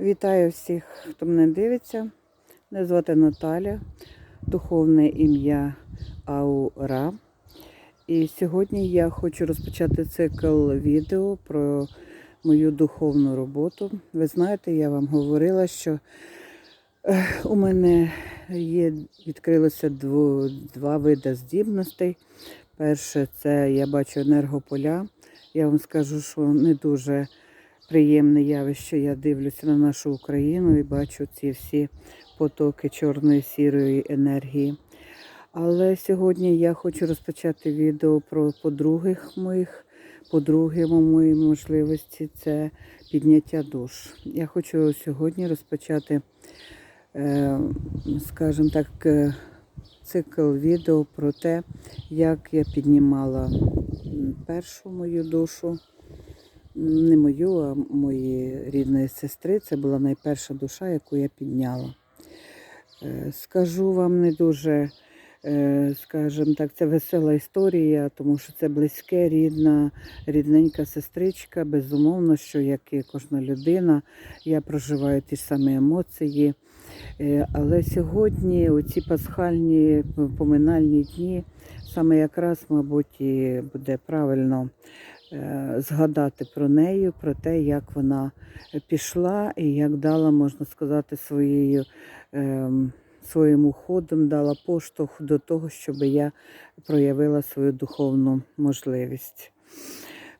Вітаю всіх, хто мене дивиться. Мене звати Наталя, духовне ім'я Аура. І сьогодні я хочу розпочати цикл відео про мою духовну роботу. Ви знаєте, я вам говорила, що у мене є, відкрилося дво, два види здібностей. Перше, це я бачу енергополя. Я вам скажу, що не дуже приємне явище. Я дивлюся на нашу Україну і бачу ці всі потоки чорної сірої енергії. Але сьогодні я хочу розпочати відео про подругих моїх. По-друге, мої можливості це підняття душ. Я хочу сьогодні розпочати, е, скажімо так, е, цикл відео про те, як я піднімала першу мою душу не мою, а моєї рідної сестри. Це була найперша душа, яку я підняла. Е, Скажу вам не дуже, е, скажімо так, це весела історія, тому що це близьке, рідна, рідненька сестричка. Безумовно, що як і кожна людина, я проживаю ті ж самі емоції. Е, Але сьогодні, оці пасхальні поминальні дні, саме якраз, мабуть, і буде правильно згадати про неї, про те, як вона пішла і як дала, можна сказати, своєю, ем, своїм уходом, дала поштовх до того, щоб я проявила свою духовну можливість.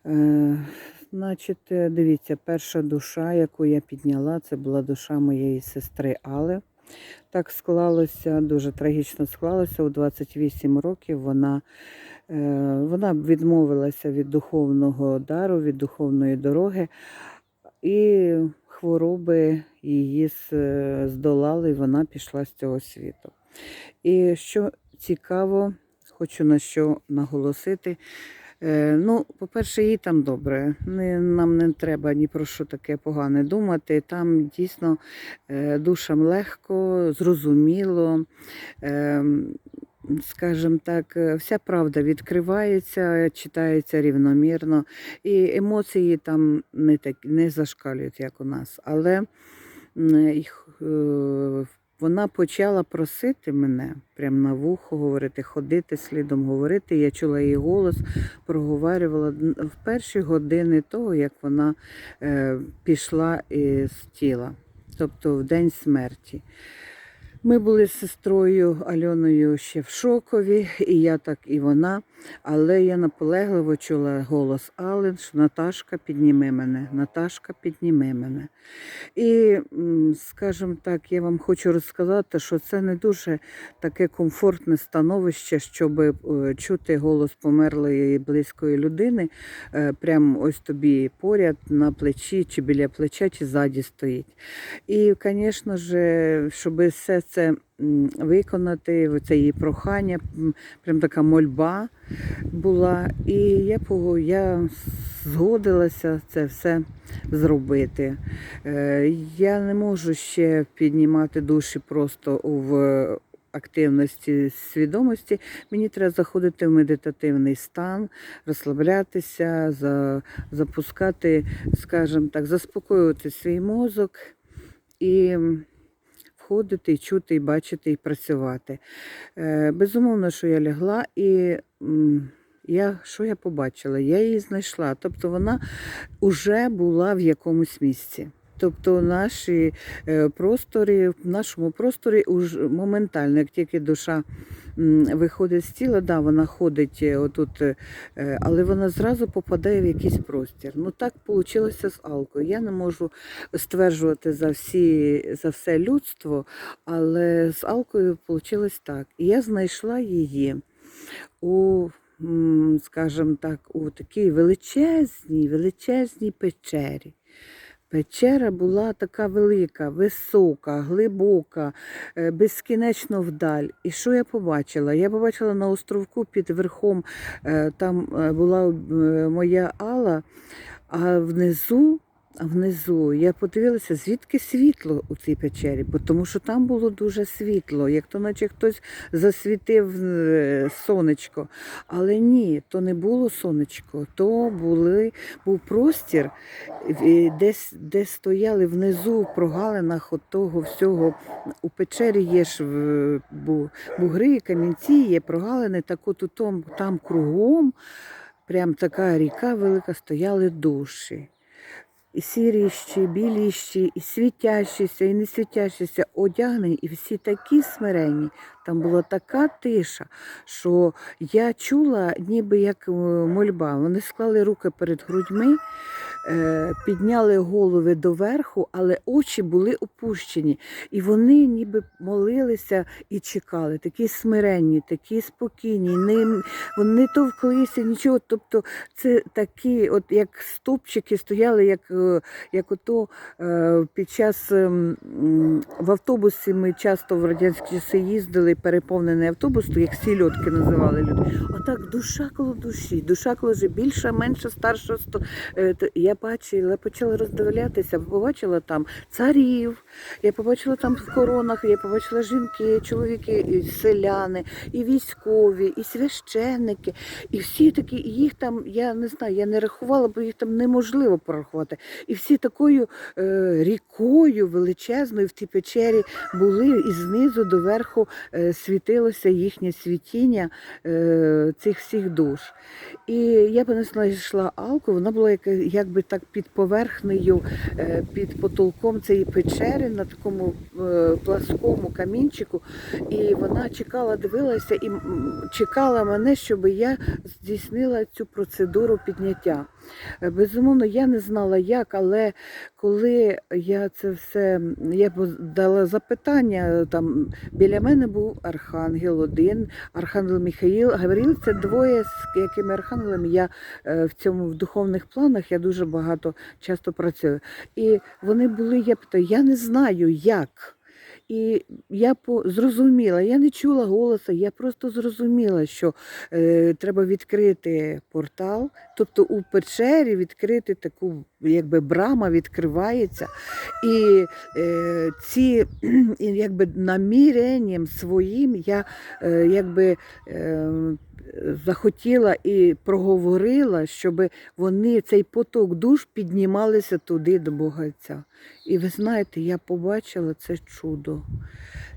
Е, Значить, е, дивіться, перша душа, яку я підняла, це була душа моєї сестри Али. Так склалося, дуже трагічно склалося. У 28 років вона, е, вона відмовилася від духовного дару, від духовної дороги, і хвороби її здолали, і вона пішла з цього світу. І що цікаво, хочу на що наголосити. Е, Ну, по-перше, їй там добре. Нам не треба ні про що таке погане думати. Там дійсно е, душам легко, зрозуміло. Скажімо так, е, вся правда відкривається, читається рівномірно, і емоції там не так не зашкалюють, як у нас. Але е, вона почала просити мене прямо на вухо говорити, ходити слідом говорити. Я чула її голос, проговорювала в перші години того, як вона е, пішла із тіла, тобто в день смерті. Ми були з сестрою Альоною ще в шокові, і я так, і вона. Але я наполегливо чула голос Ален, що Наташка, підніми мене, Наташка, підніми мене. І, скажімо так, я вам хочу розказати, що це не дуже таке комфортне становище, щоб е, чути голос померлої близької людини, е, прямо ось тобі поряд на плечі, чи біля плеча, чи ззаді стоїть. І, звісно ж, щоб все це м, виконати, це її прохання, прям така мольба була. І я, я згодилася це все зробити. Е, Я не можу ще піднімати душі просто в активності свідомості. Мені треба заходити в медитативний стан, розслаблятися, за, запускати, скажімо так, заспокоювати свій мозок і входити, і чути, і бачити, і працювати. Е, Безумовно, що я лягла і. я, що я побачила? Я її знайшла. Тобто вона вже була в якомусь місці. Тобто наші е, простори, в нашому просторі моментально, як тільки душа виходить з тіла, да, вона ходить е, отут, е, е, але вона зразу попадає в якийсь простір. Ну так вийшло з Алкою. Я не можу стверджувати за, всі, за все людство, але з Алкою вийшло так. І я знайшла її у, скажімо так, у такій величезній, величезній печері. Печера була така велика, висока, глибока, е, безкінечно вдаль. І що я побачила? Я побачила на островку під верхом, е, там е, була моя Алла, а внизу внизу я подивилася, звідки світло у цій печері, бо тому що там було дуже світло, як то наче хтось засвітив е, сонечко. Але ні, то не було сонечко, то були, був простір, де, де стояли внизу в прогалинах от того всього. У печері є ж бугри, камінці, є прогалини, так от у том, там кругом, прям така ріка велика, стояли душі. І сіріщі, і біліщі, і світящіся, і не світящіся, одягнені, і всі такі смиренні. Там була така тиша, що я чула, ніби як е, мольба. Вони склали руки перед грудьми, підняли голови доверху, але очі були опущені. І вони ніби молилися і чекали, такі смиренні, такі спокійні, не, вони не товклися, нічого. Тобто це такі, от як стовпчики стояли, як, е, як ото е, під час ем, в автобусі ми часто в радянські часи їздили, переповнений автобус, то як сільотки називали люди. Отак душа коло душі, душа коло більша, менша, старша. сто- е, Я почала роздивлятися, побачила там царів, я побачила там в коронах, я побачила жінки, чоловіки, і селяни, і військові, і священники, і всі такі, їх там, я не знаю, я не рахувала, бо їх там неможливо порахувати. І всі такою е, рікою величезною в тій печері були, і знизу до верху е, світилося їхнє світіння е, цих всіх душ. І я б не знайшла алку, вона була як, якби так під поверхнею, е, під потолком цієї печери на такому е, пласкому камінчику. І вона чекала, дивилася і чекала мене, щоб я здійснила цю процедуру підняття. Е, Безумовно, я не знала як, але коли я це все я дала запитання, там біля мене був архангел один, архангел Михаїл. Гавріл це двоє, з якими архангелами я е, в цьому в духовних планах я дуже багато часто працюю. І вони були, я питаю, я не знаю як. І я по, зрозуміла, я не чула голосу, я просто зрозуміла, що е, треба відкрити портал, тобто у печері відкрити таку, якби брама відкривається. І е, ці якби наміренням своїм я е, якби. Е, Захотіла і проговорила, щоб вони цей поток душ піднімалися туди до Бога Отця. І ви знаєте, я побачила це чудо.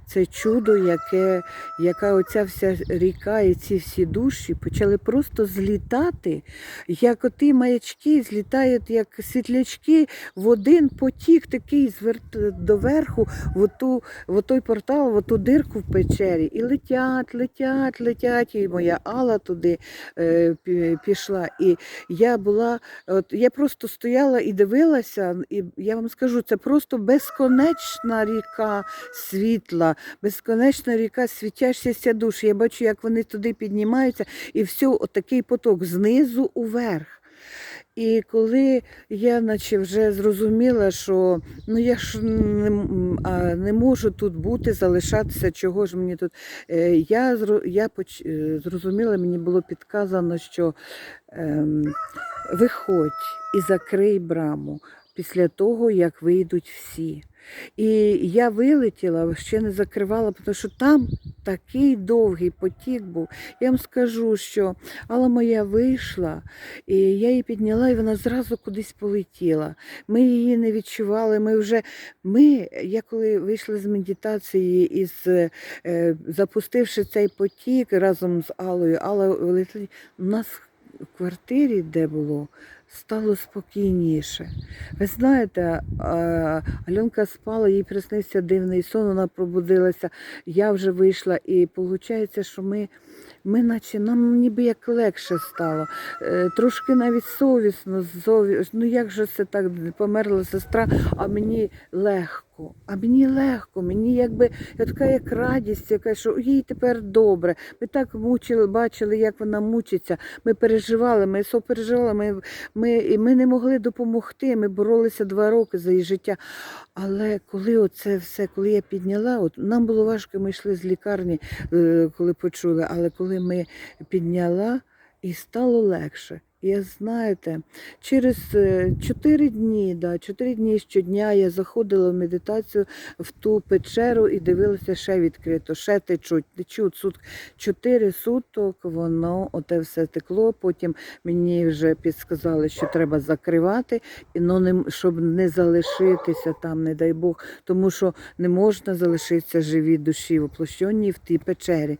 Це чудо, яке, яка оця вся ріка і ці всі душі почали просто злітати, як оті маячки злітають, як світлячки в один потік, такий зверт доверху, в, оту, в той портал, в оту дирку в печері. І летять, летять, летять. І моя Алла туди е, пішла. І я була, от я просто стояла і дивилася, і я вам скажу, це просто безконечна ріка світла, безконечна ріка світящихся душ. Я бачу, як вони туди піднімаються, і все, отакий поток знизу уверх. І коли я наче вже зрозуміла, що ну я ж не, не можу тут бути, залишатися, чого ж мені тут. Е, я, я поч, е, зрозуміла, мені було підказано, що ем, виходь і закрий браму після того, як вийдуть всі. І я вилетіла, ще не закривала, тому що там такий довгий потік був. Я вам скажу, що Алла моя вийшла, і я її підняла, і вона зразу кудись полетіла. Ми її не відчували. Ми вже ми, я коли вийшла з медитації із е, запустивши цей потік разом з Аллою, Алла у нас в квартирі, де було, стало спокійніше. Ви знаєте, Альонка спала, їй приснився дивний сон, вона пробудилася. Я вже вийшла, і виходить, що ми, ми наче нам ніби як легше стало. Е, Трошки навіть совісно, сові... ну як же це так померла сестра, а мені легко. А мені легко, мені якби я така як радість, яка що їй тепер добре. Ми так мучили, бачили, як вона мучиться. Ми переживали, ми сопереживали, ми, ми, і ми не могли допомогти. Ми боролися два роки за її життя. Але коли оце все, коли я підняла, от нам було важко, ми йшли з лікарні, е, коли почули, але коли ми підняла, і стало легше. Я знаєте, через е, 4 дні, да, 4 дні щодня я заходила в медитацію в ту печеру і дивилася ще відкрито, ще течуть, течуть сут. 4 суток воно оте все текло. Потім мені вже підсказали, що треба закривати, і, ну, не, щоб не залишитися там, не дай Бог, тому що не можна залишитися живі душі воплощенні в тій печері.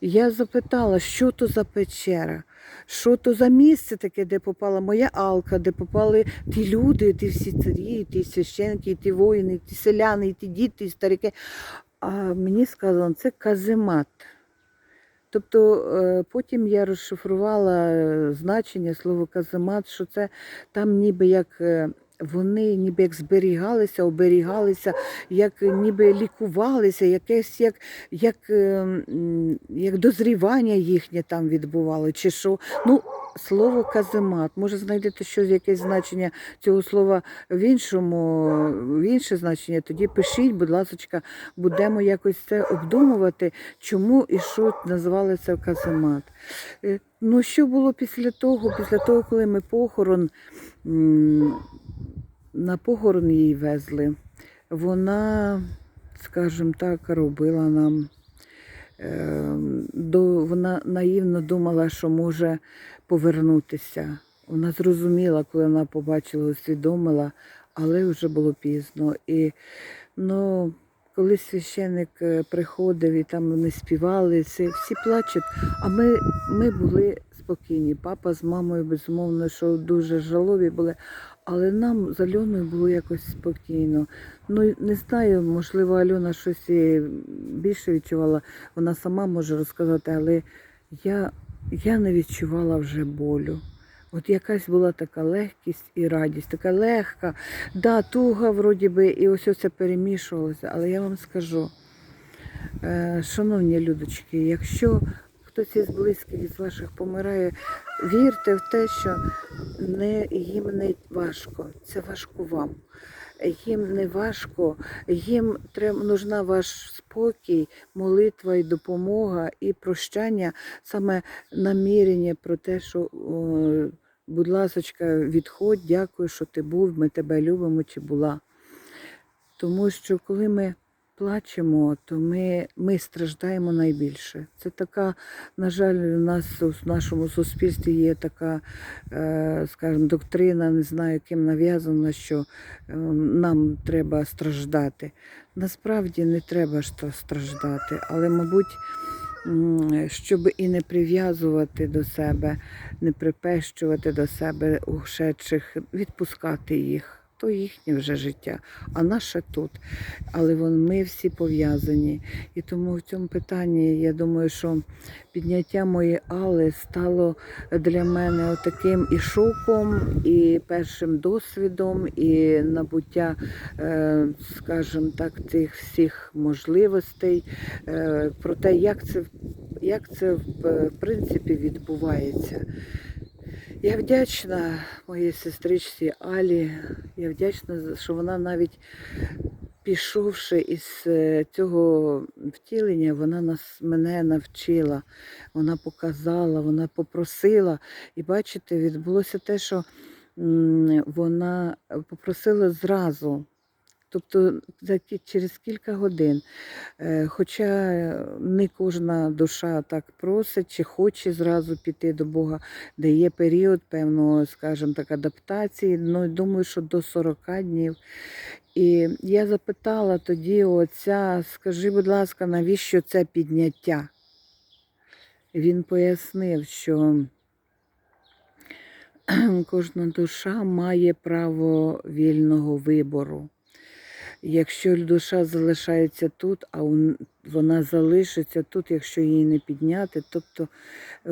Я запитала, що то за печера, що то за місце таке, де попала моя алка, де попали ті люди, ті всі царі, ті священки, ті воїни, ті селяни, ті діти, і старики. А мені сказали, це каземат. Тобто е, потім я розшифрувала е, значення слова каземат, що це там ніби як е, вони ніби як зберігалися, оберігалися, як ніби лікувалися, якесь як, як, е, як дозрівання їхнє там відбувало, чи що. Ну, слово каземат. Може знайдете щось, якесь значення цього слова в іншому, в інше значення, тоді пишіть, будь ласка, будемо якось це обдумувати, чому і що називали це каземат. Е, Ну, що було після того? Після того, коли ми похорон на похорон її везли, вона, скажімо так, робила нам. е, До, вона наївно думала, що може повернутися. Вона зрозуміла, коли вона побачила, усвідомила, але вже було пізно. І ну, коли священик е, приходив і там вони співали, всі, всі плачуть, а ми, ми були спокійні. Папа з мамою, безумовно, що дуже жалобі були, але нам з Альоною було якось спокійно. Ну, не знаю, можливо, Альона щось більше відчувала, вона сама може розказати, але я, я не відчувала вже болю. От якась була така легкість і радість, така легка, да, туга вроді би, і ось це перемішувалося. Але я вам скажу, е, шановні людочки, якщо хтось із близьких із ваших помирає, вірте в те, що не, їм не важко, це важко вам. Їм не важко, їм треба нужна ваш спокій, молитва і допомога, і прощання, саме намірення про те, що, будь ласочка, відходь, дякую, що ти був, ми тебе любимо чи була. Тому що коли ми плачемо, то ми, ми страждаємо найбільше. Це така, на жаль, у нас у нашому суспільстві є така, е, скажімо, доктрина, не знаю, ким нав'язана, що е, нам треба страждати. Насправді не треба страждати, але, мабуть, щоб і не прив'язувати до себе, не припещувати до себе ушедших, відпускати їх. То їхнє вже життя, а наше тут. Але вон, ми всі пов'язані. І тому в цьому питанні я думаю, що підняття моєї Алли стало для мене таким і шоком, і першим досвідом, і набуття, е, скажімо так, цих всіх можливостей е, про те, як це, як це в принципі відбувається. Я вдячна моїй сестричці Алі. Я вдячна, що вона навіть пішовши із е, цього втілення, вона нас мене навчила, вона показала, вона попросила. І бачите, відбулося те, що вона попросила зразу. Тобто через кілька годин. Е, Хоча не кожна душа так просить чи хоче зразу піти до Бога, де є період певного, скажімо так, адаптації. Ну, думаю, що до 40 днів. І я запитала тоді отця, скажи, будь ласка, навіщо це підняття? Він пояснив, що кожна душа має право вільного вибору. Якщо душа залишається тут, а он- вона залишиться тут, якщо її не підняти, тобто е,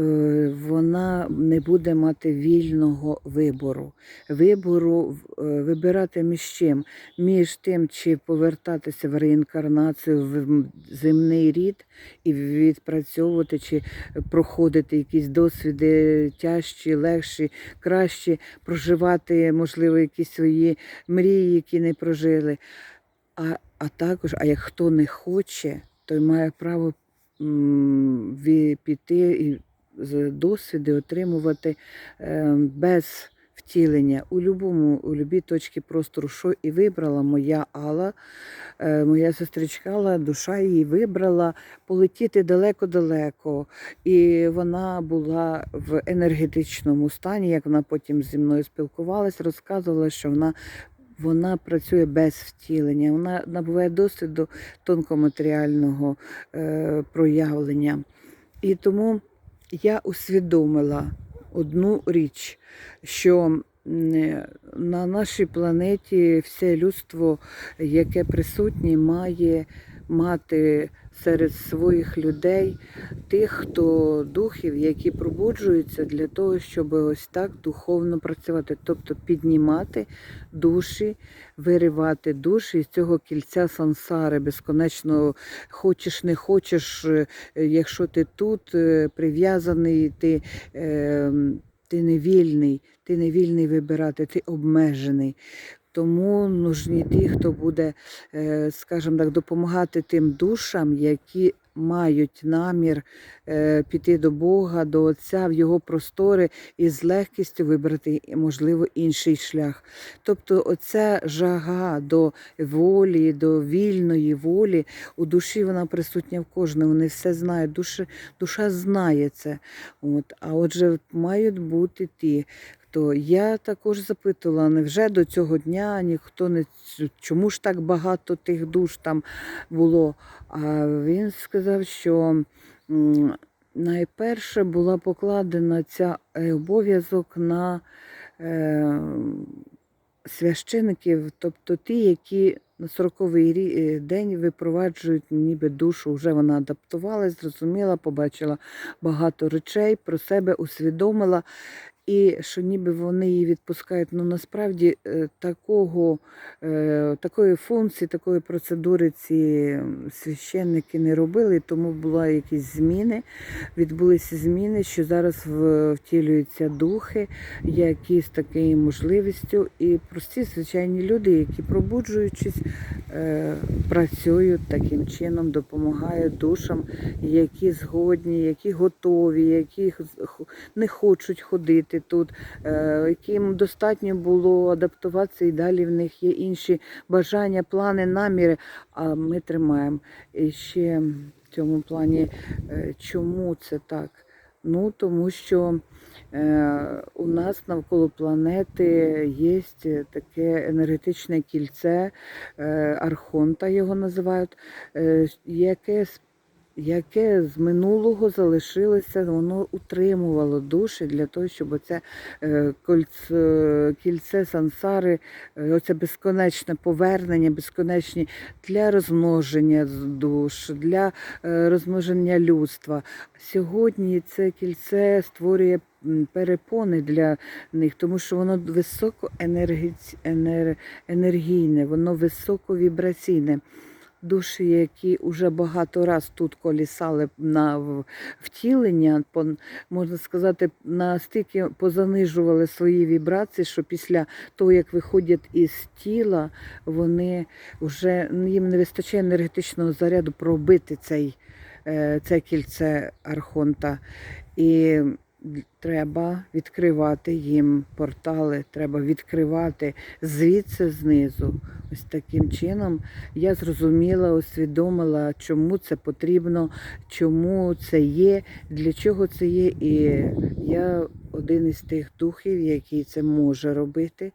вона не буде мати вільного вибору. Вибору е, вибирати між чим? Між тим, чи повертатися в реінкарнацію в земний рід і відпрацьовувати, чи проходити якісь досвіди тяжчі, легші, кращі, проживати, можливо, якісь свої мрії, які не прожили. А, а також, а як хто не хоче, той має право піти і з- досвіди отримувати е, без втілення у любому, у любій точці простору, що і вибрала моя Алла, е, моя сестричка Алла, душа її вибрала полетіти далеко-далеко. І вона була в енергетичному стані, як вона потім зі мною спілкувалась, розказувала, що вона. Вона працює без втілення, вона набуває досвіду тонкоматеріального е, проявлення. І тому я усвідомила одну річ, що на нашій планеті все людство, яке присутнє, має мати серед своїх людей тих, хто духів, які пробуджуються для того, щоб ось так духовно працювати, тобто піднімати душі, виривати душі з цього кільця сансари, безконечно хочеш, не хочеш, е, якщо ти тут е, прив'язаний, ти, е, ти не вільний, ти не вільний вибирати, ти обмежений. Тому нужні ті, хто буде, е, скажімо так, допомагати тим душам, які мають намір е, піти до Бога, до Отця в його простори і з легкістю вибрати, можливо, інший шлях. Тобто, оця жага до волі, до вільної волі у душі вона присутня в кожному. Вони все знають. Душа, душа знає це. От. А отже, мають бути ті. Хто я також запитувала, невже до цього дня ніхто не чому ж так багато тих душ там було? А він сказав, що найперше була покладена ця е, обов'язок на е, священиків, тобто ті, які на 40-й е, день випроваджують ніби душу. Вже вона адаптувалась, зрозуміла, побачила багато речей, про себе усвідомила. І що ніби вони її відпускають. Ну насправді е, такого, е, такої функції, такої процедури ці священники не робили, тому були якісь зміни. Відбулися зміни, що зараз втілюються духи, які з такою можливістю, і прості звичайні люди, які пробуджуючись, е, працюють таким чином, допомагають душам, які згодні, які готові, які не хочуть ходити тут, е, яким достатньо було адаптуватися, і далі в них є інші бажання, плани, наміри. А ми тримаємо. І ще в цьому плані, е, чому це так? Ну, тому що е, у нас навколо планети є таке енергетичне кільце, е, Архонта його називають, е, яке яке з минулого залишилося, воно утримувало душі для того, щоб оце е, кольце, кільце сансари, е, оце безконечне повернення, безконечні для розмноження душ, для е, розмноження людства. Сьогодні це кільце створює перепони для них, тому що воно високоенергійне, воно високовібраційне. Душі, які вже багато раз тут колісали на втілення, можна сказати, настільки позанижували свої вібрації, що після того, як виходять із тіла, вони вже їм не вистачає енергетичного заряду пробити цей, е, це кільце Архонта. І треба відкривати їм портали, треба відкривати звідси знизу. Ось таким чином я зрозуміла, усвідомила, чому це потрібно, чому це є, для чого це є. І я один із тих духів, який це може робити,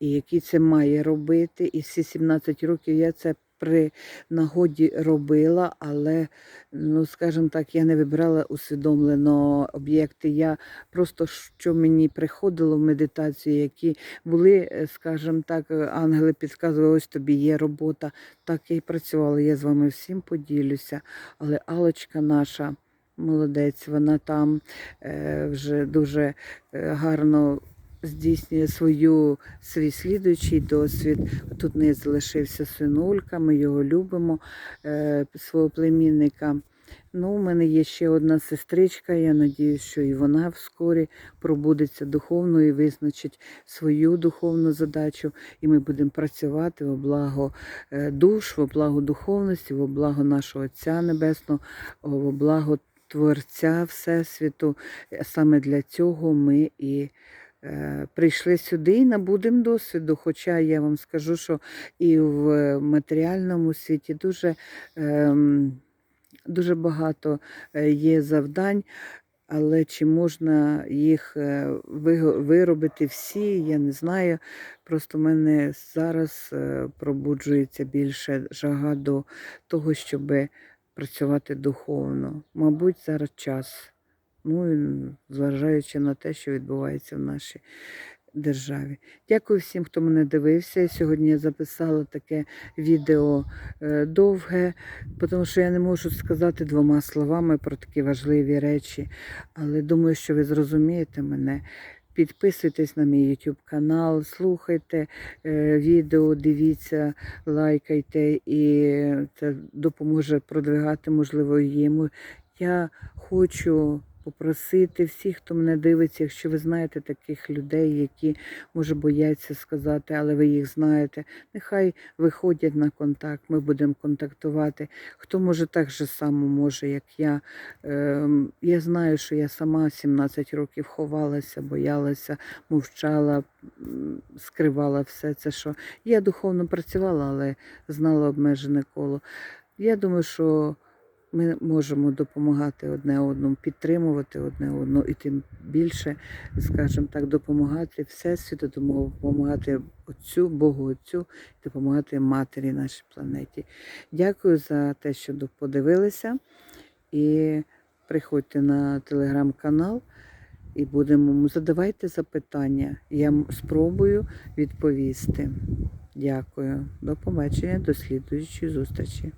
і який це має робити. І всі 17 років я це при нагоді робила, але, ну скажімо так, я не вибирала усвідомлено об'єкти. Я просто що мені приходило в медитації, які були, е, скажімо так, е, ангели підказували, ось тобі є робота. Так я і працювала. Я з вами всім поділюся. Але Алочка наша. Молодець, вона там е, вже дуже е, гарно здійснює свою, свій слідуючий досвід. Тут не залишився синулька, ми його любимо, е, свого племінника. Ну, у мене є ще одна сестричка, я надію, що і вона вскорі пробудеться духовно і визначить свою духовну задачу. І ми будемо працювати во благо е, душ, во благо духовності, во благо нашого Отця Небесного, во благо Творця Всесвіту. Е, Саме для цього ми і прийшли сюди і набудемо досвіду. Хоча я вам скажу, що і в матеріальному світі дуже, ем, дуже багато е, є завдань. Але чи можна їх е, виробити всі, я не знаю. Просто в мене зараз е, пробуджується більше жага до того, щоб працювати духовно. Мабуть, зараз час. Ну, зважаючи на те, що відбувається в нашій державі. Дякую всім, хто мене дивився. Сьогодні я записала таке відео е, довге, тому що я не можу сказати двома словами про такі важливі речі. Але думаю, що ви зрозумієте мене. Підписуйтесь на мій YouTube канал, слухайте е, відео, дивіться, лайкайте, і це допоможе продвигати, можливо, йому. Я хочу попросити всіх, хто мене дивиться, якщо ви знаєте таких людей, які може бояться сказати, але ви їх знаєте, нехай виходять на контакт, ми будемо контактувати. Хто може так же само може, як я. Ем, Я знаю, що я сама 17 років ховалася, боялася, мовчала, скривала все це, що я духовно працювала, але знала обмежене коло. Я думаю, що ми можемо допомагати одне одному, підтримувати одне одного і тим більше, скажімо так, допомагати Всесвіту, допомагати Отцю, Богу Отцю, допомагати матері нашій планеті. Дякую за те, що подивилися. І приходьте на телеграм-канал і будемо задавайте запитання. Я спробую відповісти. Дякую. До побачення, до слідуючої зустрічі.